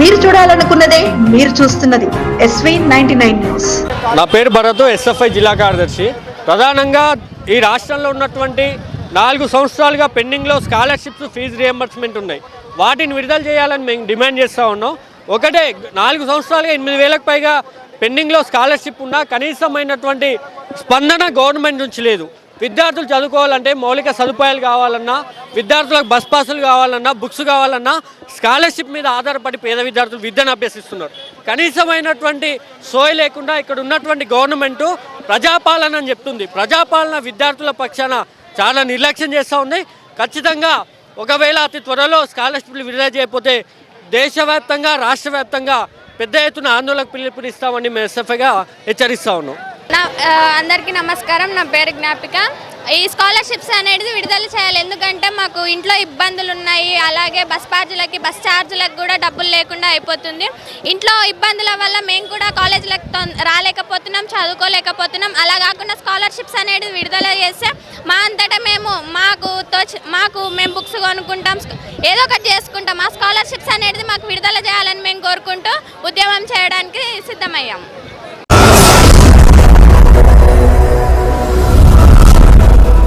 మీరు చూడాలనుకున్నదే మీరు చూస్తున్నది ఎస్వీ నైన్టీ నైన్ న్యూస్. నా పేరు భరత్ ఎస్ఎఫ్ఐ జిల్లా కార్యదర్శి. ప్రధానంగా ఈ రాష్ట్రంలో ఉన్నటువంటి నాలుగు సంవత్సరాలుగా పెండింగ్లో స్కాలర్షిప్స్ ఫీజు రియంబర్స్మెంట్ ఉన్నాయి. వాటిని విడుదల చేయాలని మేము డిమాండ్ చేస్తూ ఉన్నాం. ఒకటే నాలుగు సంవత్సరాలుగా ఎనిమిది వేలకు పైగా పెండింగ్లో స్కాలర్షిప్ ఉన్నా కనీసమైనటువంటి స్పందన గవర్నమెంట్ నుంచి లేదు. విద్యార్థులు చదువుకోవాలంటే మౌలిక సదుపాయాలు కావాలన్నా విద్యార్థులకు బస్ పాసులు కావాలన్నా బుక్స్ కావాలన్నా స్కాలర్షిప్ మీద ఆధారపడి పేద విద్యార్థులు విద్యను అభ్యసిస్తున్నారు. కనీసమైనటువంటి సోయ లేకుండా ఇక్కడ ఉన్నటువంటి గవర్నమెంట్ ప్రజాపాలన అని చెప్తుంది. ప్రజాపాలన విద్యార్థుల పక్షాన చాలా నిర్లక్ష్యం చేస్తూ ఉంది. ఖచ్చితంగా ఒకవేళ అతి త్వరలో స్కాలర్షిప్లు విడుదల చేయకపోతే దేశవ్యాప్తంగా రాష్ట్ర వ్యాప్తంగా పెద్ద ఎత్తున ఆందోళనకు పిలుపునిస్తామని మేము ఎస్ఎఫ్ఐగా హెచ్చరిస్తా ఉన్నాం. నా అందరికీ నమస్కారం. నా పేరు జ్ఞాపిక. ఈ స్కాలర్షిప్స్ అనేది విడుదల చేయాలి. ఎందుకంటే మాకు ఇంట్లో ఇబ్బందులు ఉన్నాయి. అలాగే బస్ ఛార్జీలకి బస్ ఛార్జీలకు కూడా డబ్బులు లేకుండా అయిపోతుంది. ఇంట్లో ఇబ్బందుల వల్ల మేము కూడా కాలేజీలకు తొం- రాలేకపోతున్నాం చదువుకోలేకపోతున్నాం. అలా కాకుండా స్కాలర్షిప్స్ అనేది విడుదల చేస్తే మా అంతటా మేము మాకు తోచి మాకు మేము బుక్స్ కొనుక్కుంటాం. ఏదో ఒకటి చేసుకుంటాం. ఆ స్కాలర్షిప్స్ అనేది మాకు విడుదల చేయాలని మేము కోరుకుంటూ ఉద్యమం చేయడానికి సిద్ధమయ్యాం.